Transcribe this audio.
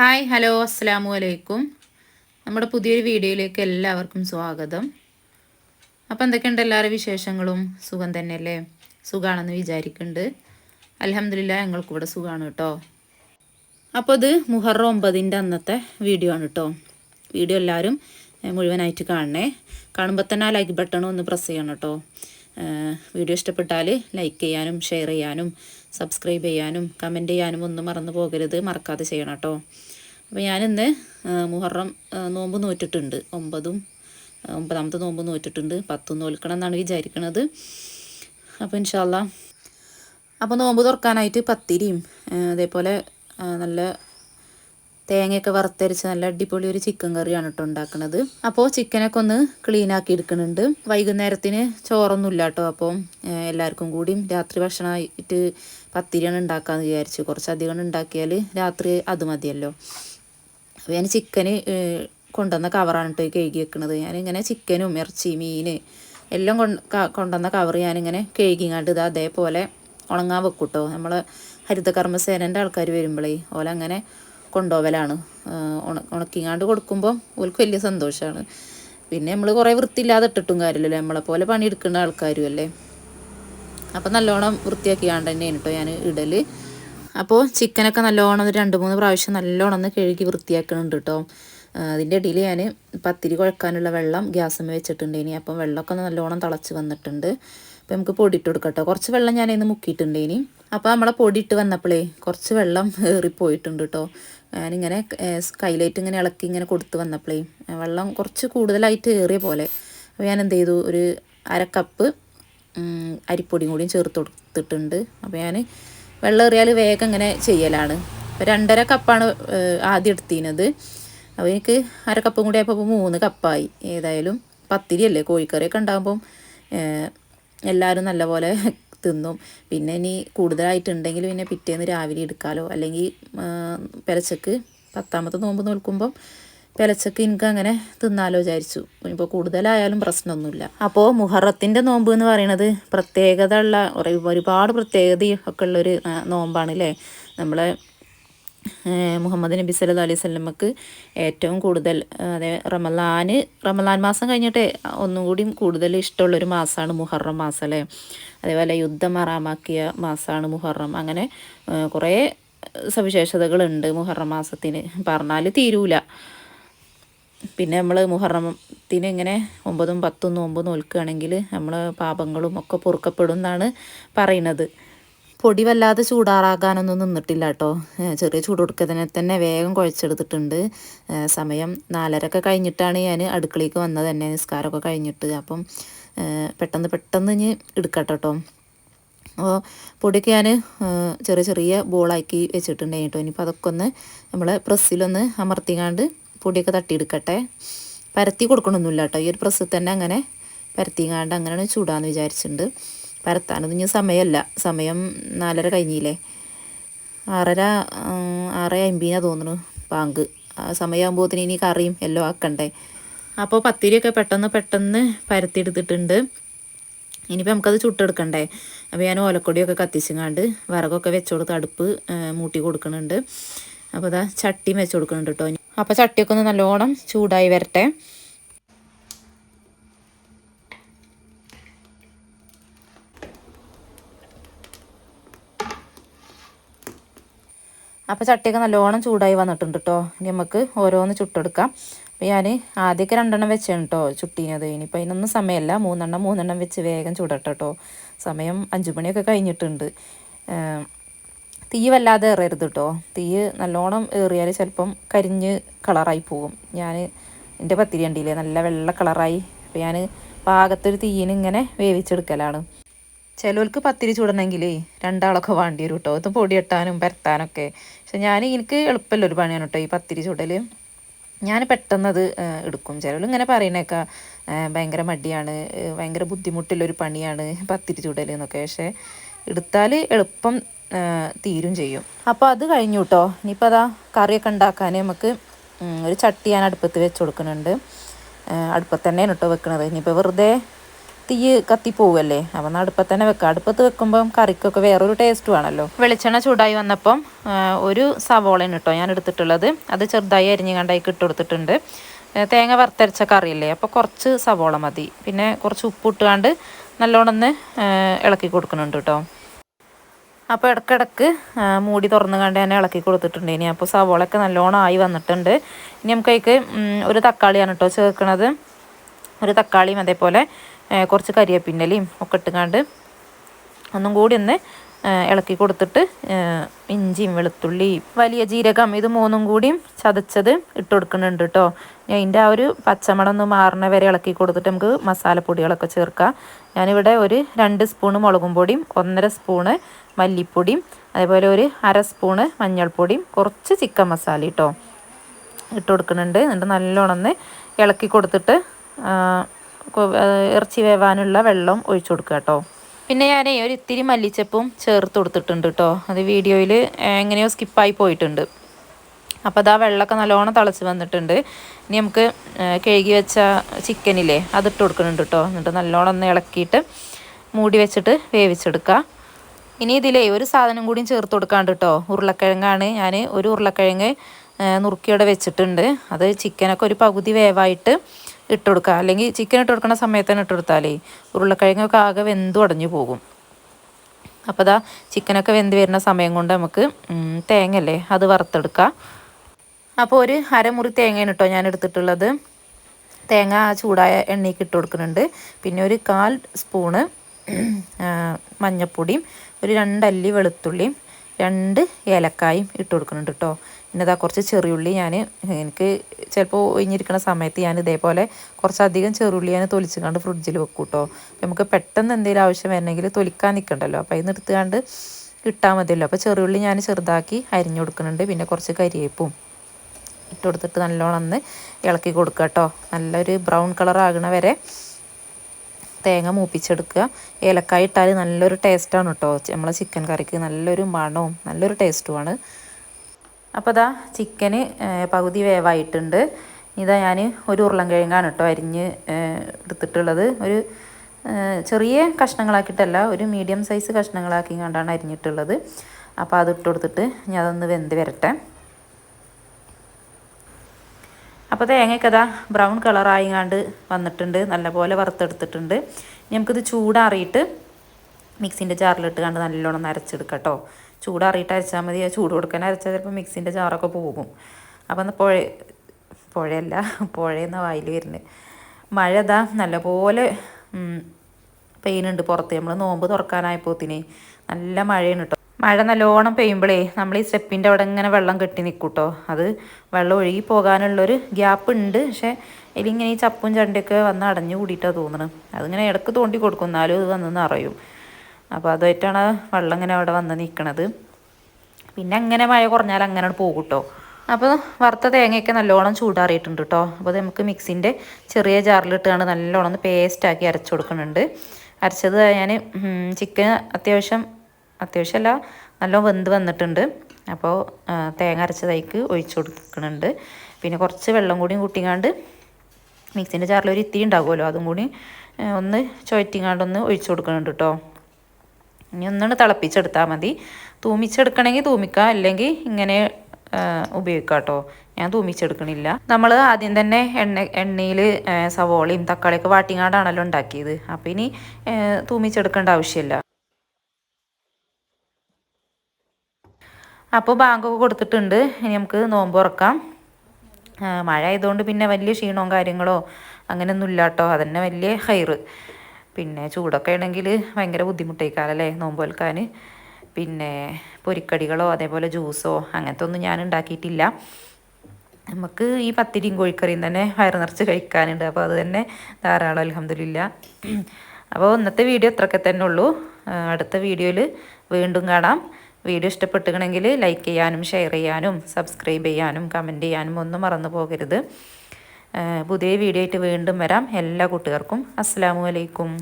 Hi hello അസ്സാമു അലൈക്കും നമ്മുടെ പുതിയൊരു വീഡിയോയിലേക്ക് എല്ലാവർക്കും സ്വാഗതം. അപ്പോൾ എന്തൊക്കെയുണ്ട് എല്ലാവരുടെ വിശേഷങ്ങളും? സുഖം തന്നെയല്ലേ? സുഖമാണെന്ന് വിചാരിക്കുന്നുണ്ട് അലഹമില്ല ഞങ്ങൾക്ക് ഇവിടെ സുഖമാണ് കേട്ടോ. അപ്പോൾ ഇത് മുഹറം ഒമ്പതിന്റെ അന്നത്തെ വീഡിയോ ആണ് കേട്ടോ. വീഡിയോ എല്ലാവരും മുഴുവനായിട്ട് കാണണേ. കാണുമ്പോൾ തന്നെ ആ ലൈക്ക് ബട്ടൺ ഒന്ന് പ്രസ് ചെയ്യണം കേട്ടോ. വീഡിയോ ഇഷ്ടപ്പെട്ടാൽ ലൈക്ക് ചെയ്യാനും ഷെയർ ചെയ്യാനും സബ്സ്ക്രൈബ് ചെയ്യാനും കമന്റ് ചെയ്യാനും ഒന്നും മറന്നു പോകരുത്. മറക്കാതെ ചെയ്യണം കേട്ടോ. അപ്പോൾ ഞാനിന്ന് മുഹറം നോമ്പ് നോറ്റിട്ടുണ്ട്. ഒമ്പതും ഒമ്പതാമത്തെ നോമ്പ് നോറ്റിട്ടുണ്ട്. പത്തും നോൽക്കണം എന്നാണ് വിചാരിക്കണത്. അപ്പോൾ ഇൻഷാല്ല അപ്പോൾ നോമ്പ് തുറക്കാനായിട്ട് പത്തിരിയും അതേപോലെ നല്ല തേങ്ങയൊക്കെ വറുത്തരച്ച് നല്ല അടിപൊളി ഒരു ചിക്കൻ കറിയാണ് കേട്ടോ ഉണ്ടാക്കുന്നത് അപ്പോൾ ചിക്കനൊക്കെ ഒന്ന് ക്ലീൻ ആക്കി എടുക്കുന്നുണ്ട്. വൈകുന്നേരത്തിന് ചോറൊന്നുമില്ല കേട്ടോ. അപ്പോൾ എല്ലാവർക്കും കൂടിയും രാത്രി ഭക്ഷണമായിട്ട് പത്തിരിയാണ് ഉണ്ടാക്കാമെന്ന് വിചാരിച്ചു. കുറച്ചധികം ഉണ്ടാക്കിയാൽ രാത്രി അത് മതിയല്ലോ. അപ്പോൾ ഞാൻ ചിക്കന് കൊണ്ടുവന്ന കവറാണ് കേട്ടോ കഴുകി വെക്കുന്നത് ഞാനിങ്ങനെ ചിക്കനും ഇറച്ചി മീൻ എല്ലാം കൊണ്ട് കൊണ്ടുവന്ന കവർ ഞാനിങ്ങനെ കഴുകിങ്ങാണ്ട് ഇത് അതേപോലെ ഉണങ്ങാൻ വെക്കും കേട്ടോ നമ്മൾ ഹരിതകർമ്മസേനന്റെ ആൾക്കാർ വരുമ്പോഴേ ഓലെ അങ്ങനെ കൊണ്ടുപോവലാണ് ഉണ ഉണക്കിങ്ങാണ്ട് കൊടുക്കുമ്പോൾ ഓൽക്ക് വലിയ സന്തോഷമാണ് പിന്നെ നമ്മൾ കുറേ വൃത്തിയില്ലാതെ ഇട്ടിട്ടും കാര്യമില്ലല്ലോ നമ്മളെ പോലെ പണിയെടുക്കുന്ന ആൾക്കാരും അല്ലേ? അപ്പം നല്ലോണം വൃത്തിയാക്കിയാണ്ട് തന്നെയാണ് കേട്ടോ ഞാൻ ഇടൽ അപ്പോൾ ചിക്കനൊക്കെ നല്ലോണം ഒരു രണ്ട് മൂന്ന് പ്രാവശ്യം നല്ലോണം ഒന്ന് കഴുകി വൃത്തിയാക്കുന്നുണ്ട് കേട്ടോ അതിന്റെ ഇടയിൽ ഞാൻ പത്തിരി കുഴക്കാനുള്ള വെള്ളം ഗ്യാസുമ്മ വെച്ചിട്ടുണ്ട് ഇനി അപ്പം വെള്ളമൊക്കെ ഒന്ന് നല്ലോണം തിളച്ച് വന്നിട്ടുണ്ട്. അപ്പോൾ നമുക്ക് പൊടിയിട്ട് കൊടുക്കട്ടോ കൊടുക്കാം കേട്ടോ കുറച്ച് വെള്ളം ഞാൻ ഇന്ന് മുക്കിയിട്ടുണ്ട് ഇനി അപ്പോൾ നമ്മളെ പൊടിയിട്ട് വന്നപ്പോഴേ കുറച്ച് വെള്ളം ഏറിപ്പോയിട്ടുണ്ട് കേട്ടോ ഞാനിങ്ങനെ കൈലൈറ്റ് ഇങ്ങനെ ഇളക്കി ഇങ്ങനെ കൊടുത്ത് വന്നപ്പോഴേ വെള്ളം കുറച്ച് കൂടുതലായിട്ട് ഏറിയ പോലെ. അപ്പോൾ ഞാൻ എന്ത് ചെയ്തു? ഒരു അര കപ്പ് അരിപ്പൊടിയും കൂടിയും ചേർത്ത് കൊടുത്തിട്ടുണ്ട്. അപ്പോൾ ഞാൻ വെള്ളം എറിയാൽ വേഗം ഇങ്ങനെ ചെയ്യലാണ്. അപ്പോൾ രണ്ടര കപ്പാണ് ആദ്യം എടുത്തിരുന്നത്. അപ്പോൾ എനിക്ക് അര കപ്പും കൂടി ആയപ്പോൾ മൂന്ന് കപ്പായി. ഏതായാലും പത്തിരിയല്ലേ കോഴിക്കറിയൊക്കെ ഉണ്ടാകുമ്പം എല്ലാവരും നല്ലപോലെ തിന്നും. പിന്നെ ഇനി കൂടുതലായിട്ടുണ്ടെങ്കിൽ പിന്നെ പിറ്റേന്ന് രാവിലെ എടുക്കാലോ. അല്ലെങ്കിൽ പെരച്ചക്ക് പത്താമത്തെ നോമ്പ് നോൽക്കുമ്പം പെലച്ചക്ക് എനിക്ക് അങ്ങനെ തിന്നാലോ വിചാരിച്ചു. ഇപ്പോൾ കൂടുതലായാലും പ്രശ്നമൊന്നുമില്ല. അപ്പോൾ മുഹറത്തിന്റെ നോമ്പ് എന്ന് പറയുന്നത് പ്രത്യേകത ഉള്ള ഒരു- ഒരുപാട് പ്രത്യേകത ഒക്കെ ഉള്ളൊരു നോമ്പാണ് അല്ലേ നമ്മളെ മുഹമ്മദ് നബി സല്ലു അലൈഹി സ്വലമക്ക് ഏറ്റവും കൂടുതൽ അതെ റമലാന് റമലാൻ മാസം കഴിഞ്ഞിട്ട് ഒന്നും കൂടി കൂടുതൽ ഇഷ്ടമുള്ളൊരു മാസമാണ് മുഹറം മാസം അല്ലേ? അതേപോലെ യുദ്ധം അറാമാക്കിയ മാസമാണ് മുഹറം. അങ്ങനെ കുറേ സവിശേഷതകളുണ്ട് മുഹറം മാസത്തിന്. പറഞ്ഞാൽ തീരൂല. പിന്നെ നമ്മൾ മുഹറത്തിന് ഇങ്ങനെ ഒമ്പതും പത്തും നോമ്പ് നോൽക്കുകയാണെങ്കിൽ നമ്മൾ പാപങ്ങളും ഒക്കെ പൊറുക്കപ്പെടും എന്നാണ് പറയുന്നത്. പൊടി വല്ലാതെ ചൂടാറാകാനൊന്നും നിന്നിട്ടില്ല കേട്ടോ ചെറിയ ചൂട് കൊടുക്കതിനെ തന്നെ വേഗം കുഴച്ചെടുത്തിട്ടുണ്ട്. സമയം നാലരക്കെ കഴിഞ്ഞിട്ടാണ് ഞാൻ അടുക്കളയ്ക്ക് വന്നത്. തന്നെ നിസ്കാരമൊക്കെ കഴിഞ്ഞിട്ട്. അപ്പം പെട്ടെന്ന് പെട്ടെന്ന് ഇനി എടുക്കട്ടെ കേട്ടോ അപ്പോൾ പൊടിയൊക്കെ ഞാൻ ചെറിയ ചെറിയ ബോളാക്കി വെച്ചിട്ടുണ്ടായിട്ടോ ഇനിയിപ്പോൾ അതൊക്കെ ഒന്ന് നമ്മൾ പ്രസ്സിലൊന്ന് അമർത്തിക്കാണ്ട് പൊടിയൊക്കെ തട്ടിയെടുക്കട്ടെ. പരത്തി കൊടുക്കണമൊന്നുമില്ല കേട്ടോ. ഈ ഒരു പ്രസ്സിൽ തന്നെ അങ്ങനെ പരത്തിങ്ങാണ്ട് അങ്ങനെയാണ് ചൂടാന്ന് വിചാരിച്ചിട്ടുണ്ട്. പരത്താനൊന്നും ഇനി സമയമല്ല. സമയം നാലര കഴിഞ്ഞില്ലേ? ആറര ആറ് അമ്പതിനാണ് തോന്നുന്നു പാങ്ക് ആ സമയമാകുമ്പോഴത്തേന് ഇനി കറിയും എല്ലാം ആക്കണ്ടേ. അപ്പോൾ പത്തിരിയൊക്കെ പെട്ടെന്ന് പെട്ടെന്ന് പരത്തിയെടുത്തിട്ടുണ്ട്. ഇനിയിപ്പോൾ നമുക്കത് ചുട്ടെടുക്കണ്ടേ. അപ്പോൾ ഞാൻ ഓലക്കൊടിയൊക്കെ കത്തിച്ചങ്ങാണ്ട് വിറകൊക്കെ വെച്ച് കൊടുത്ത് അടുപ്പ് മൂട്ടി കൊടുക്കുന്നുണ്ട് അപ്പോൾ അതാ ചട്ടിയും വെച്ച് കൊടുക്കുന്നുണ്ട് കേട്ടോ. അപ്പോൾ ചട്ടിയൊക്കെ ഒന്ന് നല്ലോണം ചൂടായി വരട്ടെ. അപ്പോൾ ചട്ടിയൊക്കെ നല്ലോണം ചൂടായി വന്നിട്ടുണ്ട് കേട്ടോ ഇനി നമുക്ക് ഓരോന്ന് ചുട്ടെടുക്കാം. അപ്പോൾ ഞാൻ ആദ്യമൊക്കെ രണ്ടെണ്ണം വെച്ചാണ് കേട്ടോ ചുട്ടീനത്. ഇനിയിപ്പോൾ അതിനൊന്നും സമയമല്ല മൂന്നെണ്ണം മൂന്നെണ്ണം വെച്ച് വേഗം ചുടട്ടെ കേട്ടോ സമയം അഞ്ചു മണിയൊക്കെ കഴിഞ്ഞിട്ടുണ്ട് തീ വല്ലാതെ ഏറരുത് കേട്ടോ തീ നല്ലോണം ഏറിയാൽ ചിലപ്പം കരിഞ്ഞ് കളറായി പോകും ഞാൻ എന്റെ പത്തിരി കണ്ടില്ലേ നല്ല വെള്ള കളറായി. അപ്പോൾ ഞാൻ പാകത്തൊരു തീയിന് ഇങ്ങനെ വേവിച്ചെടുക്കലാണ്. ചിലവർക്ക് പത്തിരി ചൂടണമെങ്കിലേ രണ്ടാളൊക്കെ വേണ്ടി വരും കേട്ടോ ഇത് പൊടിയെട്ടാനും പരത്താനൊക്കെ. പക്ഷെ ഞാൻ എനിക്ക് എളുപ്പമല്ല ഒരു പണിയാണ് കേട്ടോ ഈ പത്തിരി ചുടൽ ഞാൻ പെട്ടെന്നത് എടുക്കും. ചിലവർ ഇങ്ങനെ പറയണേക്ക ഭയങ്കര മടിയാണ്. ഭയങ്കര ബുദ്ധിമുട്ടുള്ളൊരു പണിയാണ് പത്തിരി ചുടൽ എന്നൊക്കെ. പക്ഷേ എടുത്താൽ എളുപ്പം തീരും ചെയ്യും. അപ്പോൾ അത് കഴിഞ്ഞു കേട്ടോ ഇനിയിപ്പോൾ അതാ കറിയൊക്കെ ഉണ്ടാക്കാൻ നമുക്ക് ഒരു ചട്ടി ഞാൻ അടുപ്പത്ത് വെച്ച് കൊടുക്കുന്നുണ്ട്. അടുപ്പത്ത് തന്നെയാണ് കേട്ടോ വെക്കണത്. ഇനിയിപ്പോൾ വെറുതെ തീ കത്തി പോവല്ലേ? അപ്പം അടുപ്പത്ത് തന്നെ വെക്കുക അടുപ്പത്ത് വെക്കുമ്പം കറിക്കൊക്കെ വേറൊരു ടേസ്റ്റ് വേണമല്ലോ വെളിച്ചെണ്ണ ചൂടായി വന്നപ്പം ഒരു സവോളയാണ് കേട്ടോ ഞാൻ എടുത്തിട്ടുള്ളത്. അത് ചെറുതായി അരിഞ്ഞ് കണ്ടായി ഇട്ട് കൊടുത്തിട്ടുണ്ട്. തേങ്ങ വറുത്തരച്ച കറിയല്ലേ? അപ്പോൾ കുറച്ച് സവോള മതി. പിന്നെ കുറച്ച് ഉപ്പ് ഇട്ടുകൊണ്ട് നല്ലോണം ഒന്ന് ഇളക്കി കൊടുക്കുന്നുണ്ട് കേട്ടോ അപ്പോൾ ഇടക്കിടക്ക് മൂടി തുറന്ന് കണ്ട് തന്നെ ഇളക്കി കൊടുത്തിട്ടുണ്ട്. ഇനി അപ്പോൾ സവോളൊക്കെ നല്ലോണം ആയി വന്നിട്ടുണ്ട്. ഇനി നമുക്ക് ഒരു തക്കാളിയാണ് കേട്ടോ ചേർക്കണത്. ഒരു തക്കാളിയും അതേപോലെ കുറച്ച് കരിയപ്പിന്നലിയും ഒക്കെ ഇട്ടുകാണ്ട് ഒന്നും കൂടി ഒന്ന് ഇളക്കി കൊടുത്തിട്ട് ഇഞ്ചിയും വെളുത്തുള്ളിയും വലിയ ജീരകം ഇത് മൂന്നും കൂടിയും ചതച്ചത് ഇട്ട് കൊടുക്കുന്നുണ്ട് കേട്ടോ അതിന്റെ ആ ഒരു പച്ചമണം ഒന്ന് മാറുന്ന വരെ ഇളക്കി കൊടുത്തിട്ട് നമുക്ക് മസാലപ്പൊടികളൊക്കെ ചേർക്കാം. ഞാനിവിടെ ഒരു രണ്ട് സ്പൂണ് മുളകും പൊടിയും ഒന്നര സ്പൂണ് മല്ലിപ്പൊടിയും അതേപോലെ ഒരു അര സ്പൂണ് മഞ്ഞൾപ്പൊടിയും കുറച്ച് ചിക്കൻ മസാല കേട്ടോ ഇട്ട് കൊടുക്കുന്നുണ്ട്. എന്നിട്ട് നല്ലോണം ഇളക്കി കൊടുത്തിട്ട് ഇറച്ചി വേവാനുള്ള വെള്ളം ഒഴിച്ചു കൊടുക്കുക കേട്ടോ. പിന്നെ ഞാൻ ഒരു ഇത്തിരി മല്ലിച്ചപ്പും ചേർത്ത് കൊടുത്തിട്ടുണ്ട് കേട്ടോ. അത് വീഡിയോയിൽ എങ്ങനെയോ സ്കിപ്പായി പോയിട്ടുണ്ട്. അപ്പോൾ അതാ വെള്ളമൊക്കെ നല്ലോണം തിളച്ച് വന്നിട്ടുണ്ട്. ഇനി നമുക്ക് കഴുകി വെച്ച ചിക്കനില്ലേ അതിട്ട് കൊടുക്കുന്നുണ്ട് കേട്ടോ. എന്നിട്ട് നല്ലോണം ഒന്ന് ഇളക്കിയിട്ട് മൂടി വെച്ചിട്ട് വേവിച്ചെടുക്കുക. ഇനി ഇതിലേ ഒരു സാധനം കൂടിയും ചേർത്ത് കൊടുക്കാണ്ട് കേട്ടോ ഉരുളക്കിഴങ്ങാണ്. ഞാൻ ഒരു ഉരുളക്കിഴങ്ങ് നുറുക്കിയോടെ വെച്ചിട്ടുണ്ട്. അത് ചിക്കനൊക്കെ ഒരു പകുതി വേവായിട്ട് ഇട്ട് കൊടുക്കുക അല്ലെങ്കിൽ ചിക്കൻ ഇട്ട് കൊടുക്കുന്ന സമയത്ത് തന്നെ ഇട്ട് കൊടുത്താലേ ഉരുളക്കിഴങ്ങൊക്കെ ആകെ വെന്ത് ഉടഞ്ഞു പോകും. അപ്പോൾ അതാ ചിക്കനൊക്കെ വെന്ത് വരുന്ന സമയം കൊണ്ട് നമുക്ക് തേങ്ങ അത് വറുത്തെടുക്കാം. അപ്പോൾ ഒരു അരമുറി തേങ്ങയാണ് കേട്ടോ ഞാൻ എടുത്തിട്ടുള്ളത്. തേങ്ങ ചൂടായ എണ്ണയ്ക്ക് ഇട്ട് കൊടുക്കുന്നുണ്ട്. പിന്നെ ഒരു കാൽ സ്പൂണ് മഞ്ഞൾപ്പൊടിയും ഒരു രണ്ടല്ലി വെളുത്തുള്ളിയും രണ്ട് ഏലക്കായും ഇട്ട് കൊടുക്കുന്നുണ്ട് കേട്ടോ പിന്നെ ഇതാ കുറച്ച് ചെറിയുള്ളി ഞാൻ എനിക്ക് ചിലപ്പോൾ ഒഴിഞ്ഞിരിക്കുന്ന സമയത്ത് ഞാൻ ഇതേപോലെ കുറച്ചധികം ചെറുള്ളി ഞാൻ തൊലിച്ചുകൊണ്ട് ഫ്രിഡ്ജിൽ വെക്കും കേട്ടോ നമുക്ക് പെട്ടെന്ന് എന്തെങ്കിലും ആവശ്യം വരണമെങ്കിൽ തൊലിക്കാൻ നിൽക്കണ്ടല്ലോ. അപ്പോൾ അതിന് എടുത്തുകൊണ്ട് ഇട്ടാൽ മതിയല്ലോ. അപ്പോൾ ചെറുള്ളി ഞാൻ ചെറുതാക്കി അരിഞ്ഞു കൊടുക്കുന്നുണ്ട്. പിന്നെ കുറച്ച് കരിയേപ്പും ഇട്ട് കൊടുത്തിട്ട് നല്ലോണം ഒന്ന് ഇളക്കി കൊടുക്കുക കേട്ടോ നല്ലൊരു ബ്രൗൺ കളർ ആകണ വരെ തേങ്ങ മൂപ്പിച്ചെടുക്കുക. ഏലക്കായ ഇട്ടാൽ നല്ലൊരു ടേസ്റ്റാണ് കേട്ടോ നമ്മളെ ചിക്കൻ കറിക്ക് നല്ലൊരു മണവും നല്ലൊരു ടേസ്റ്റുമാണ് അപ്പോൾ ഇതാ ചിക്കന് പകുതി വേവായിട്ടുണ്ട്. ഇതാ ഞാൻ ഒരു ഉരുളൻ കിഴങ്ങാണ് കേട്ടോ അരിഞ്ഞ് എടുത്തിട്ടുള്ളത്. ഒരു ചെറിയ കഷ്ണങ്ങളാക്കിയിട്ടല്ല ഒരു മീഡിയം സൈസ് കഷ്ണങ്ങളാക്കി കണ്ടാണ് അരിഞ്ഞിട്ടുള്ളത്. അപ്പോൾ അത് ഇട്ട് കൊടുത്തിട്ട് ഞാൻ അതൊന്ന് വെന്ത് വരട്ടെ. അപ്പോൾ തേങ്ങയ്ക്കതാ ബ്രൗൺ കളറായി കണ്ട് വന്നിട്ടുണ്ട്. നല്ലപോലെ വറുത്തെടുത്തിട്ടുണ്ട്. ഇനി നമുക്കിത് ചൂടാറിയിട്ട് മിക്സിന്റെ ജാറിലിട്ട് കണ്ട് നല്ലോണം നരച്ചെടുക്കാം കേട്ടോ ചൂടാറിയിട്ട് അരച്ചാൽ മതി. ചൂട് കൊടുക്കാൻ അരച്ചാൽ ചിലപ്പോൾ മിക്സിന്റെ ജാറൊക്കെ പോകും. അപ്പോൾ എന്നാൽ പുഴ പുഴയല്ല പുഴയെന്ന വായിൽ വരുന്നത്. മഴ ഇതാ നല്ലപോലെ പെയിനുണ്ട് പുറത്ത്. നമ്മൾ നോമ്പ് തുറക്കാനായപ്പോത്തിന് നല്ല മഴയാണ് കേട്ടോ. മഴ നല്ലോണം പെയ്യുമ്പോഴേ നമ്മൾ ഈ സ്റ്റെപ്പിന്റെ അവിടെ ഇങ്ങനെ വെള്ളം കെട്ടി നിൽക്കും കേട്ടോ അത് വെള്ളം ഒഴുകി പോകാനുള്ളൊരു ഗ്യാപ്പ് ഉണ്ട്. പക്ഷേ ഇതിലിങ്ങനെ ഈ ചപ്പും ചണ്ടിയൊക്കെ വന്ന് അടഞ്ഞു കൂടിയിട്ടാണ് തോന്നുന്നത് അതിങ്ങനെ ഇടയ്ക്ക് തോണ്ടി കൊടുക്കും. എന്നാലും അത് വന്ന് നിറയും. അപ്പോൾ അതുമായിട്ടാണ് വെള്ളം ഇങ്ങനെ അവിടെ വന്ന് നിൽക്കണത് പിന്നെ അങ്ങനെ മഴ കുറഞ്ഞാൽ അങ്ങനെ പോകും കേട്ടോ അപ്പോൾ വറുത്ത തേങ്ങയൊക്കെ നല്ലോണം ചൂടാറിയിട്ടുണ്ട് കേട്ടോ അപ്പോൾ നമുക്ക് മിക്സിന്റെ ചെറിയ ജാറിലിട്ടാണ് നല്ലോണം പേസ്റ്റാക്കി അരച്ചു കൊടുക്കുന്നുണ്ട്. അരച്ചത് ഞാൻ ചിക്കൻ അത്യാവശ്യം അത്യാവശ്യമല്ല നല്ല വെന്ത് വന്നിട്ടുണ്ട്. അപ്പോൾ തേങ്ങ അരച്ചതായിക്ക് ഒഴിച്ചു കൊടുക്കുന്നുണ്ട്. പിന്നെ കുറച്ച് വെള്ളം കൂടിയും കൂട്ടിങ്ങാണ്ട് മിക്സിന്റെ ചാറിൽ ഒരു ഇത്തിരി ഉണ്ടാകുമല്ലോ അതും കൂടി ഒന്ന് ചുവറ്റിങ്ങാണ്ടൊന്ന് ഒഴിച്ചു കൊടുക്കുന്നുണ്ട് കേട്ടോ ഇനി ഒന്നാണ് തിളപ്പിച്ചെടുത്താൽ മതി. തൂമിച്ചെടുക്കണമെങ്കിൽ തൂമിക്കാം അല്ലെങ്കിൽ ഇങ്ങനെ ഉപയോഗിക്കാം കേട്ടോ ഞാൻ തൂമിച്ചെടുക്കണില്ല. നമ്മൾ ആദ്യം തന്നെ എണ്ണ എണ്ണയിൽ സവോളയും തക്കാളിയൊക്കെ വാട്ടിങ്ങാണ്ടാണല്ലോ ഉണ്ടാക്കിയത്. അപ്പോൾ ഇനി തൂമിച്ചെടുക്കേണ്ട ആവശ്യമില്ല. അപ്പോൾ ബാങ്കൊക്കെ കൊടുത്തിട്ടുണ്ട്. ഇനി നമുക്ക് നോമ്പ് തുറക്കാം. മഴ ആയതുകൊണ്ട് പിന്നെ വലിയ ക്ഷീണവും കാര്യങ്ങളോ അങ്ങനെയൊന്നും ഇല്ല കേട്ടോ അതന്നെ വലിയ ഹൈറ്. പിന്നെ ചൂടൊക്കെ ആണെങ്കിൽ ഭയങ്കര ബുദ്ധിമുട്ടേക്കാലല്ലേ നോമ്പ് വെൽക്കാൻ പിന്നെ പൊരിക്കടികളോ അതേപോലെ ജ്യൂസോ അങ്ങനത്തെ ഒന്നും ഞാൻ ഉണ്ടാക്കിയിട്ടില്ല. നമുക്ക് ഈ പത്തിരിയും കോഴിക്കറിയും തന്നെ വയറ് നിറച്ച് കഴിക്കാനുണ്ട്. അപ്പോൾ അത് തന്നെ ധാരാളം അലഹമില്ല അപ്പോൾ ഇന്നത്തെ വീഡിയോ ഇത്രയൊക്കെ തന്നെ ഉള്ളൂ. അടുത്ത വീഡിയോയിൽ വീണ്ടും കാണാം. വീഡിയോ ഇഷ്ടപ്പെട്ടുകണമെങ്കിൽ ലൈക്ക് ചെയ്യാനും ഷെയർ ചെയ്യാനും സബ്സ്ക്രൈബ് ചെയ്യാനും കമന്റ് ചെയ്യാനും ഒന്നും മറന്നു പോകരുത്. പുതിയ വീഡിയോ ആയിട്ട് വീണ്ടും വരാം. എല്ലാ കൂട്ടുകാർക്കും അസ്സാമലൈക്കും